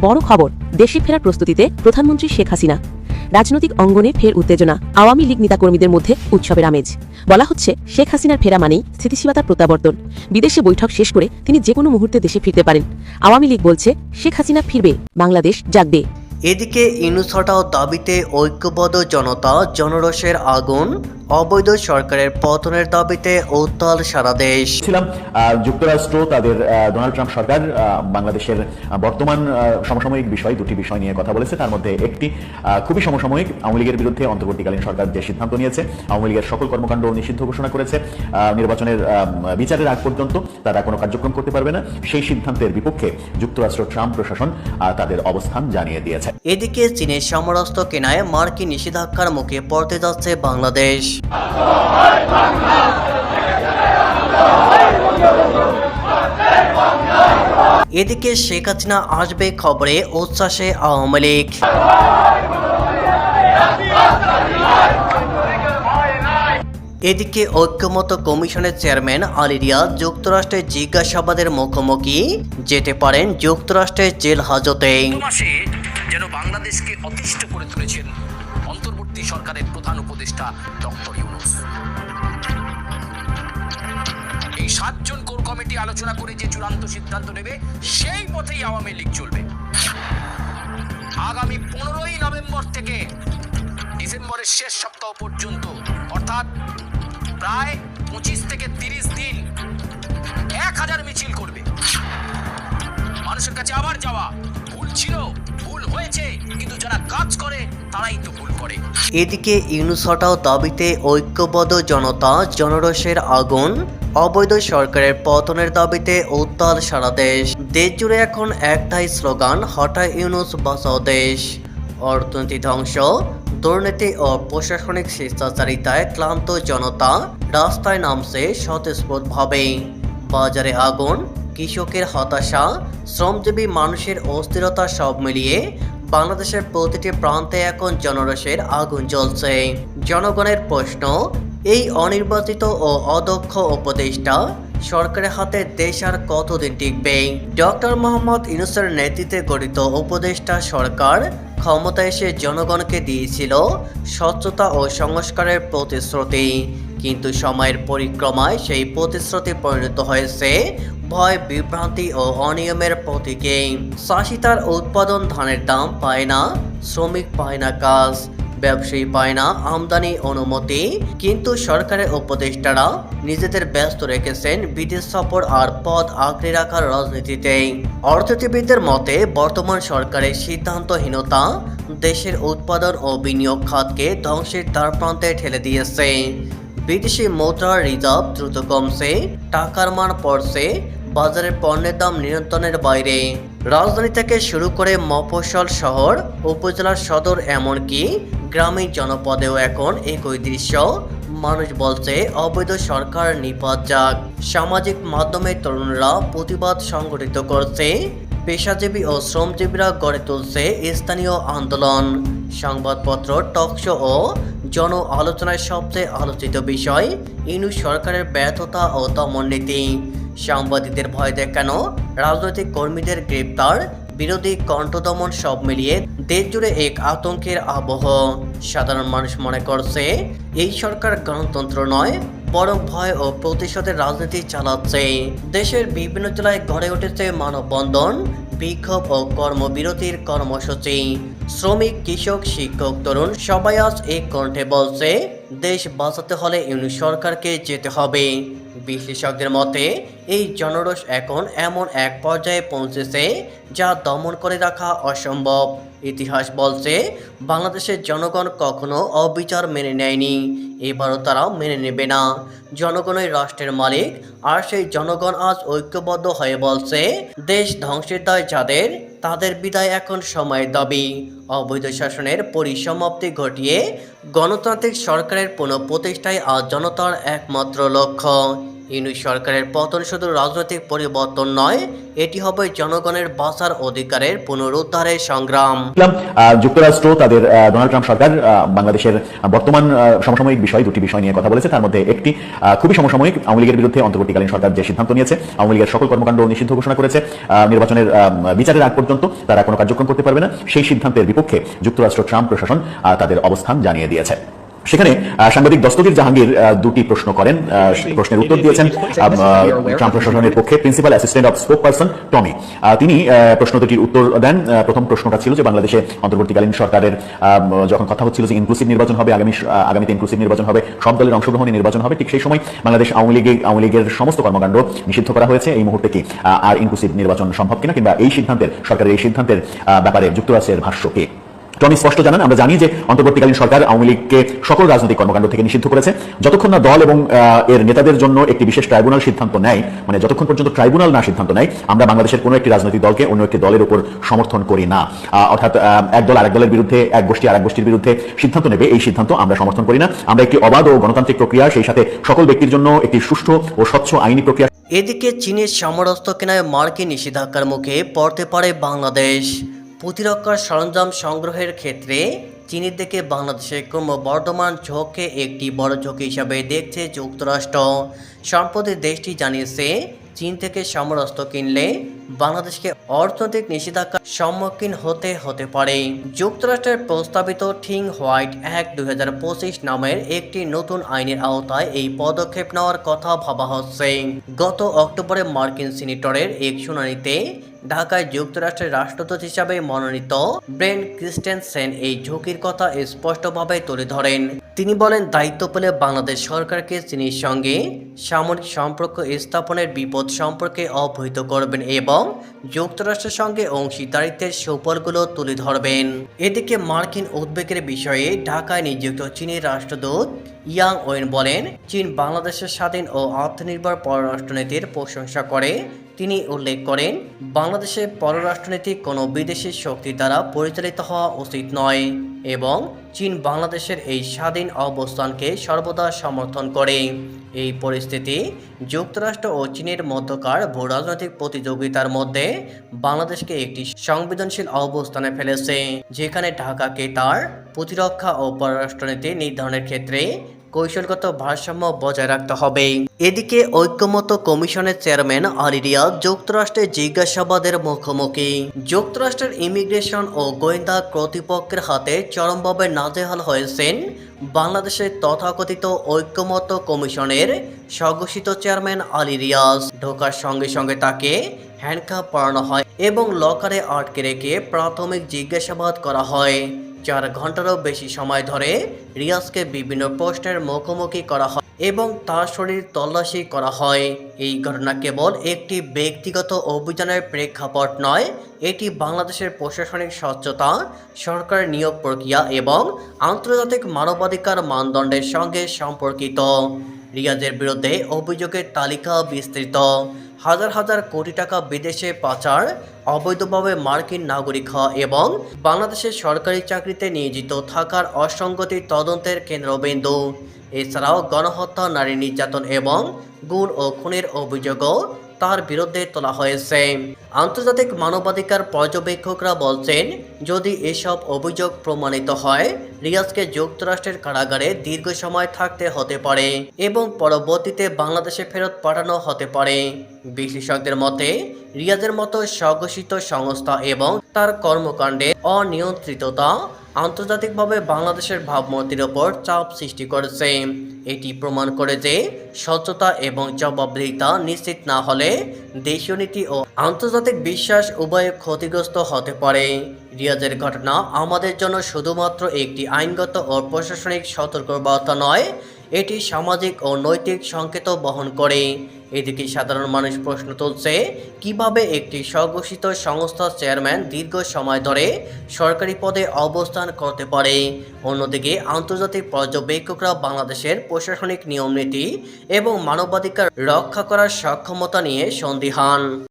বড় খবর, দেশে ফেরার প্রস্তুতিতে প্রধানমন্ত্রী শেখ হাসিনা। রাজনৈতিক অঙ্গনে ফের উত্তেজনা, আওয়ামী লীগ নেতাকর্মীদের মধ্যে উৎসবের আমেজ। বলা হচ্ছে, শেখ হাসিনার ফেরা মানেই স্থিতিশীলতার প্রত্যাবর্তন। বিদেশে বৈঠক শেষ করে তিনি যে কোনো মুহূর্তে দেশে ফিরতে পারেন। আওয়ামী লীগ বলছে, শেখ হাসিনা ফিরবে, বাংলাদেশ জাগবে। এদিকে ইনুস হটাও দাবিতে ঐক্যবদ্ধ জনতা জনরসের আগুন, অবৈধ সরকারের পতনের দাবিতে উত্তাল সারা দেশ। ছিলাম যুক্তরাষ্ট্র, তাদের ডোনাল্ড ট্রাম্প সরকার বাংলাদেশের বর্তমান সমসাময়িক বিষয়, দুটি বিষয় নিয়ে কথা বলেছে। তার মধ্যে একটি খুবই সমসাময়িক, আওয়ামী লীগের বিরুদ্ধে অন্তর্বর্তীকালীন সরকার যে সিদ্ধান্ত নিয়েছে, আওয়ামী লীগের সকল কর্মকাণ্ড নিষিদ্ধ ঘোষণা করেছে। নির্বাচনের বিচারের আগ পর্যন্ত তারা কোনো কার্যক্রম করতে পারবে না। সেই সিদ্ধান্তের বিপক্ষে যুক্তরাষ্ট্র ট্রাম্প প্রশাসন তাদের অবস্থান জানিয়ে দিয়েছে। এদিকে চীনের সমরাস্ত্র কেনায় মার্কিন নিষেধাজ্ঞার মুখে পড়তে যাচ্ছে বাংলাদেশ। এদিকে শেখ হাসিনা আসবে খবরে উচ্ছ্বাসে আওয়ামী লীগ। এদিকে ঐক্যমত কমিশনের চেয়ারম্যান আলিরিয়া যুক্তরাষ্ট্রের জিজ্ঞাসাবাদের মুখোমুখি, যেতে পারেন যুক্তরাষ্ট্রের জেল হাজতে। যেন বাংলাদেশকে অতিষ্ঠ করে তুলেছেন অন্তর্বর্তী সরকারের প্রধান উপদেষ্টা ডক্টর ইউনুস। এই সাতজন কোর কমিটি আলোচনা করে যে চূড়ান্ত সিদ্ধান্ত নেবে, সেই পথেই আওয়ামী লীগ চলবে। আগামী পনেরোই নভেম্বর থেকে ডিসেম্বরের শেষ সপ্তাহ পর্যন্ত, অর্থাৎ প্রায় পঁচিশ থেকে তিরিশ দিন, এক হাজার মিছিল করবে। মানুষের কাছে আবার যাওয়া কাজ করে, তারাই তো ভুল করে। এদিকে ইউনুস হটাও দাবিতে ঐক্যবদ্ধ জনতা জনরসের আগুন, অবৈধ সরকারের পতনের দাবিতে উত্তাল সারা দেশ। দেশ জুড়ে এখন একটাই স্লোগান হঠাৎ ইউনুস বাঁচাও দেশ। অর্থনীতি ধ্বংস, দুর্নীতি ও প্রশাসনিক শিষ্টাচারিতায় ক্লান্ত জনতা রাস্তায় নামছে স্বতঃস্ফূর্তভাবে। বাজারে আগুন, কৃষকের হতাশা, শ্রমজীবী মানুষের অস্থিরতা সব মিলিয়ে বাংলাদেশের প্রতিটি প্রান্তে এখন জনরসের আগুন জ্বলছে। জনগণের প্রশ্ন, এই অনির্বাচিত ও অদক্ষ উপদেষ্টা সরকারের হাতে দেশ আর কতদিন টিকবে? ডক্টর মোহাম্মদ ইউনুসের নেতৃত্বে গঠিত উপদেষ্টা সরকার ক্ষমতা এসে জনগণকে দিয়েছিল স্বচ্ছতা ও সংস্কারের প্রতিশ্রুতি। কিন্তু সময়ের পরিক্রমায় সেই প্রতিশ্রুতি পরিণত হয়েছে ভয়, বিভ্রান্তি ও অনিয়মের প্রতীকে। চাষি তার উৎপাদন ধানের দাম পায় না, শ্রমিক পায় না কাজ। ব্যবসায়ী পায় না আমদানি অনুমতি। কিন্তু সরকারের উপদেষ্টারা নিজেদের ব্যস্ত রেখেছেন বিদেশ সফর আর পদ আঁকড়ে রাখার রাজনীতিতে। অর্থনীতিবিদদের মতে, বর্তমান সরকারের সিদ্ধান্তহীনতা দেশের উৎপাদন ও বিনিয়োগ খাতকে ধ্বংসের দ্বার প্রান্তে ঠেলে দিয়েছে। বিদেশি মুদ্রার রিজার্ভ দ্রুত কমছে, টাকার মান পড়ছে বাজারের পণ্যের দাম নিয়ন্ত্রণের বাইরে। রাজধানী থেকে শুরু করে মফস্বল শহর, উপজেলার সদর এমনকি গ্রামীণ জনপদেও এখন একই দৃশ্য। মানুষ বলছে, অবৈধ সরকার নিপাত যাক। সামাজিক মাধ্যমে তরুণরা প্রতিবাদ সংগঠিত করছে। পেশাজীবী ও শ্রমজীবীরা গড়ে তুলছে স্থানীয় আন্দোলন। সংবাদপত্র টকশো ও জন আলোচনায় সবচেয়ে আলোচিত বিষয়, ইনু সরকারের ব্যর্থতা ও দমন নীতি সাংবাদিকদের ভয় দেখানো রাজনৈতিক কর্মীদের গ্রেপ্তার, বিরোধী কণ্ঠদমন সব মিলিয়ে দেশ জুড়ে এক আতঙ্কের আবহ। সাধারণ মানুষ মনে করছে, এই সরকার গণতন্ত্র নয়, বরং ভয় ও প্রতিশোধের রাজনীতি চালাচ্ছে। দেশের বিভিন্ন জেলায় গড়ে উঠেছে মানববন্ধন, বিক্ষোভ ও কর্মবিরতির কর্মসূচি। শ্রমিক, কৃষক, শিক্ষক, তরুণ, সবাই আজ এক কণ্ঠে বলছে, দেশ বাঁচাতে হলে ইউনি সরকারকে যেতে হবে। বিশ্লেষকদের মতে, এই জনরোষ এখন এমন এক পর্যায়ে পৌঁছেছে যা দমন করে রাখা অসম্ভব। ইতিহাস বলছে, বাংলাদেশের জনগণ কখনো অবিচার মেনে নেয়নি। এবারও তারা মেনে নেবে না। জনগণই রাষ্ট্রের মালিক, আর সেই জনগণ আজ ঐক্যবদ্ধ হয়ে বলছে, দেশ ধ্বংসের দায় যাদের তাদের বিদায় এখন সময় দাবি। অবৈধ শাসনের পরিসমাপ্তি ঘটিয়ে গণতান্ত্রিক সরকারের পুনঃপ্রতিষ্ঠায় আজ জনতার একমাত্র লক্ষ্য। ইউনিট সরকারের পতন শুধু রাজনৈতিক পরিবর্তন নয়, এটি হবে জনগণের বাঁচার অধিকারের পুনরুদ্ধারের সংগ্রাম। যুক্তরাষ্ট্র, তাদের ডোনাল্ড ট্রাম্প সরকার বাংলাদেশের বর্তমান সমসাময়িক বিষয়, দুটি বিষয় নিয়ে কথা বলেছে। তার মধ্যে একটি খুবই সমসাময়িক, আওয়ামী লীগের বিরুদ্ধে অন্তর্বর্তীকালীন সরকার যে সিদ্ধান্ত নিয়েছে, আওয়ামী লীগের সকল কর্মকাণ্ড নিষিদ্ধ ঘোষণা করেছে। নির্বাচনের বিচারের আগ পর্যন্ত তারা কোনো কার্যক্রম করতে পারবে না। সেই সিদ্ধান্তের বিপক্ষে যুক্তরাষ্ট্র ট্রাম্প প্রশাসন তাদের অবস্থান জানিয়ে দিয়েছে। সেখানে সাংবাদিক দস্তগীর জাহাঙ্গীর দুটি প্রশ্ন করেন। প্রশ্নের উত্তর দিয়েছেন ট্রাম্প প্রশাসনের পক্ষে principal assistant of spokesperson Tommy তিনি প্রশ্ন দুটির উত্তর দেন। প্রথম প্রশ্নটা ছিল যে বাংলাদেশে অন্তর্বর্তীকালীন সরকারের যখন কথা হচ্ছিল যে ইনক্লুসিভ নির্বাচন হবে আগামী আগামীতে ইনক্লুসিভ নির্বাচন হবে সব দলের অংশগ্রহণে নির্বাচন হবে ঠিক সেই সময় বাংলাদেশ আওয়ামী লীগে আওয়ামী লীগের সমস্ত কর্মকাণ্ড নিষিদ্ধ করা হয়েছে। এই মুহূর্তে কি আর ইনক্লুসিভ নির্বাচন সম্ভব কিনা কিংবা এই সিদ্ধান্তের সরকারের এই সিদ্ধান্তের ব্যাপারে যুক্তরাষ্ট্রের ভাষ্য কি? টনি স্পষ্ট জানান, আমরা জানি যে অন্তর্বর্তীকালীন সরকার আওয়ামী লীগকে সকল রাজনৈতিক কর্মকাণ্ড থেকে নিষিদ্ধ করেছে। যতক্ষণ না দল এবং এর নেতাদের জন্য একটি বিশেষ ট্রাইব্যুনাল সিদ্ধান্ত নেয় মানে যতক্ষণ পর্যন্ত ট্রাইব্যুনাল না সিদ্ধান্ত নেয়, আমরা বাংলাদেশের কোনো একটি রাজনৈতিক দলকে অন্য একটি দলের উপর সমর্থন করি না। অর্থাৎ এক দল আরেক দলের বিরুদ্ধে, এক গোষ্ঠী আরেক গোষ্ঠীর বিরুদ্ধে সিদ্ধান্ত নেবে, এই সিদ্ধান্ত আমরা সমর্থন করি না। আমরা একটি অবাধ ও গণতান্ত্রিক প্রক্রিয়া, সেই সাথে সকল ব্যক্তির জন্য একটি সুষ্ঠু ও স্বচ্ছ আইনি প্রক্রিয়া এদিকে চীনের সমরস্ত কেনায় মার্কিন নিষেধাজ্ঞার মুখে পড়তে পারে বাংলাদেশ। প্রতিরক্ষার সরঞ্জাম সংগ্রহের ক্ষেত্রে চীনের দিকে বাংলাদেশের ক্রমবর্ধমান ঝোঁককে একটি বড় ঝুঁকি হিসাবে দেখছে যুক্তরাষ্ট্র। সম্প্রতি দেশটি জানিয়েছে, চীন থেকে সমরস্ত্র কিনলে বাংলাদেশকে অর্থনৈতিক নিষেধাজ্ঞার সম্মুখীন হতে হতে পারে। যুক্তরাষ্ট্রের প্রস্তাবিত থিং হোয়াইট অ্যাক্ট দু হাজার পঁচিশ নামের একটি নতুন আইনের আওতায় এই পদক্ষেপ নেওয়ার কথা ভাবা হচ্ছে। গত অক্টোবরে মার্কিন সিনেটরের এক শুনানিতে ঢাকায় যুক্তরাষ্ট্রের রাষ্ট্রদূত হিসাবে মনোনীত ব্রেন ক্রিস্টেনসেন এই ঝুঁকির কথা স্পষ্টভাবে তুলে ধরেন। তিনি বলেন, দায়িত্ব পেলে বাংলাদেশ সরকারকে চীনের সঙ্গে সামরিক সম্পর্ক স্থাপনের বিপদ সম্পর্কে অবহিত করবেন এবং যুক্তরাষ্ট্রের সঙ্গে অংশীদারিত্বের সুফলগুলো তুলে ধরবেন। এদিকে মার্কিন উদ্বেগের বিষয়ে ঢাকায় নিযুক্ত চীনের রাষ্ট্রদূত ইয়াং ওয়েন বলেন, চীন বাংলাদেশের স্বাধীন ও আত্মনির্ভর পররাষ্ট্রনীতির প্রশংসা করে তিনি উল্লেখ করেন বাংলাদেশের পররাষ্ট্রনীতি কোনো বিদেশি শক্তি দ্বারা পরিচালিত হওয়া উচিত নয় এবং চীন বাংলাদেশের এই স্বাধীন অবস্থানকে সর্বদা সমর্থন করে। এই পরিস্থিতি যুক্তরাষ্ট্র ও চীনের মধ্যকার ভূ রাজনৈতিক প্রতিযোগিতার মধ্যে বাংলাদেশকে একটি সংবেদনশীল অবস্থানে ফেলেছে, যেখানে ঢাকাকে তার প্রতিরক্ষা ও পররাষ্ট্রনীতি নির্ধারণের ক্ষেত্রে কৌশলগত ভারসাম্য বজায় রাখতে হবে। এদিকে ঐক্যমত কমিশনের চেয়ারম্যান আলিরিয়া যুক্তরাষ্ট্রে জিজ্ঞাসাবাদের মুখোমুখি। যুক্তরাষ্ট্রের ইমিগ্রেশন ও গোয়েন্দা কর্তৃপক্ষের হাতে চরমভাবে নাজেহাল হয়েছেন বাংলাদেশের তথাকথিত ঐক্যমত কমিশনের স্বঘোষিত চেয়ারম্যান আলী রিয়াজ ঢোকার সঙ্গে সঙ্গে তাকে হ্যান্ডকাপ পরানো হয় এবং লকারে আটকে রেখে প্রাথমিক জিজ্ঞাসাবাদ করা হয়। চার ঘন্টারও বেশি সময় ধরে রিয়াজকে বিভিন্ন প্রশ্নের মুখোমুখি করা হয় এবং তার শরীর তল্লাশি করা হয়। এই ঘটনা কেবল একটি ব্যক্তিগত অভিযানের প্রেক্ষাপট নয়, এটি বাংলাদেশের প্রশাসনিক স্বচ্ছতা, সরকার নিয়োগ প্রক্রিয়া এবং আন্তর্জাতিক মানবাধিকার মানদণ্ডের সঙ্গে সম্পর্কিত। রিয়াজের বিরুদ্ধে অভিযোগের তালিকা বিস্তৃত। হাজার হাজার কোটি টাকা বিদেশে পাচার, অবৈধভাবে মার্কিন নাগরিক হওয়া এবং বাংলাদেশের সরকারি চাকরিতে নিয়োজিত থাকার অসঙ্গতি তদন্তের কেন্দ্রবিন্দু। এছাড়াও গণহত্যা, নারী নির্যাতন এবং গুণ ও খুনের অভিযোগও তার বিরুদ্ধে তোলা হয়েছে। আন্তর্জাতিক মানবাধিকার পর্যবেক্ষকরা বলছেন, যদি এসব অভিযোগ প্রমাণিত হয়, রিয়াজকে যুক্তরাষ্ট্রের কারাগারে দীর্ঘ সময় থাকতে হতে পারে এবং পরবর্তীতে বাংলাদেশে ফেরত পাঠানো হতে পারে। বিশেষজ্ঞদের মতে, রিয়াজের মতো স্বঘোষিত সংস্থা এবং তার কর্মকাণ্ডে অনিয়ন্ত্রিততা আন্তর্জাতিকভাবে বাংলাদেশের ভাবমূর্তির ওপর চাপ সৃষ্টি করেছে। এটি প্রমাণ করে যে স্বচ্ছতা এবং জবাবদিহিতা নিশ্চিত না হলে দেশীয় নীতি ও আন্তর্জাতিক বিশ্বাস উভয়ে ক্ষতিগ্রস্ত হতে পারে। রিয়াজের ঘটনা আমাদের জন্য শুধুমাত্র একটি আইনগত ও প্রশাসনিক সতর্কবার্তা নয়, এটি সামাজিক ও নৈতিক সংকেত বহন করে। এদিকে সাধারণ মানুষ প্রশ্ন তুলছে, কীভাবে একটি স্বঘোষিত সংস্থার চেয়ারম্যান দীর্ঘ সময় ধরে সরকারি পদে অবস্থান করতে পারে? অন্যদিকে, আন্তর্জাতিক পর্যবেক্ষকরা বাংলাদেশের প্রশাসনিক নিয়মনীতি এবং মানবাধিকার রক্ষা করার সক্ষমতা নিয়ে সন্দিহান।